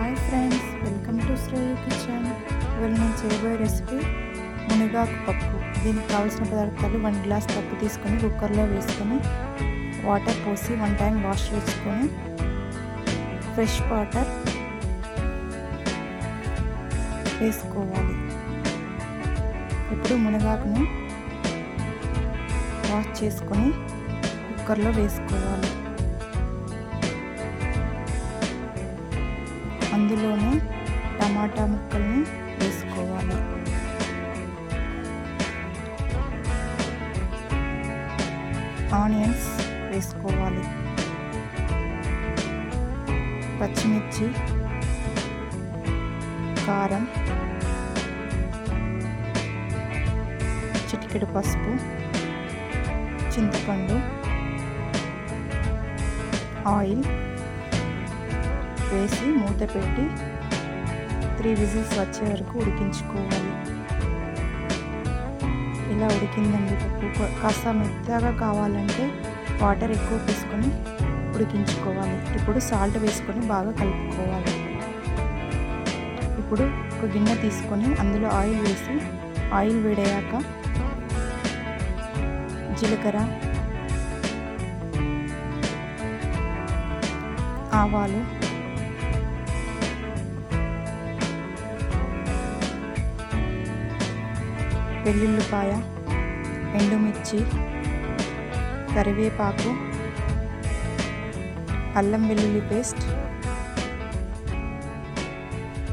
Hi friends welcome to Shreya kitchen ఇవాళ నేను చేయబోయే రెసిపీ మునగాకు పప్పు. దీనికి కావాల్సిన పదార్థాలు వన్ గ్లాస్ పప్పు తీసుకొని కుక్కర్లో వేసుకొని వాటర్ పోసి వన్ టైం వాష్ చేసుకొని ఫ్రెష్ వాటర్ వేసుకోవాలి. ఇప్పుడు మునగాకును వాష్ చేసుకొని కుక్కర్లో వేసుకోవాలి. అందులోనే టమాటా ముక్కల్ని వేసుకోవాలి. ఆనియన్స్ వేసుకోవాలి. పచ్చిమిర్చి కారం చిటికెడు పసుపు చింతపండు ఆయిల్ వేసి మూత పెట్టి త్రీ విజిల్స్ వచ్చే వరకు ఉడికించుకోవాలి. ఇలా ఉడికిందండి పప్పు. కాస్త మెత్తగా కావాలంటే వాటర్ ఎక్కువ తీసుకొని ఉడికించుకోవాలి. ఇప్పుడు సాల్ట్ వేసుకొని బాగా కలుపుకోవాలి. ఇప్పుడు ఒక గిన్నె తీసుకొని అందులో ఆయిల్ వేసి ఆయిల్ వేడయ్యాక జీలకర్ర ఆవాలు వెల్లుల్లిపాయ ఎండుమిర్చి కరివేపాకు అల్లం వెల్లుల్లి పేస్ట్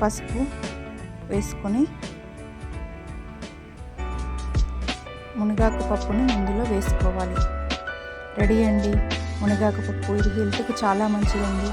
పసుపు వేసుకొని మునగాకు పప్పుని ఇందులో వేసుకోవాలి. రెడీ అండి. మునగాకు పప్పు ఇది హెల్త్కి చాలా మంచిదండి.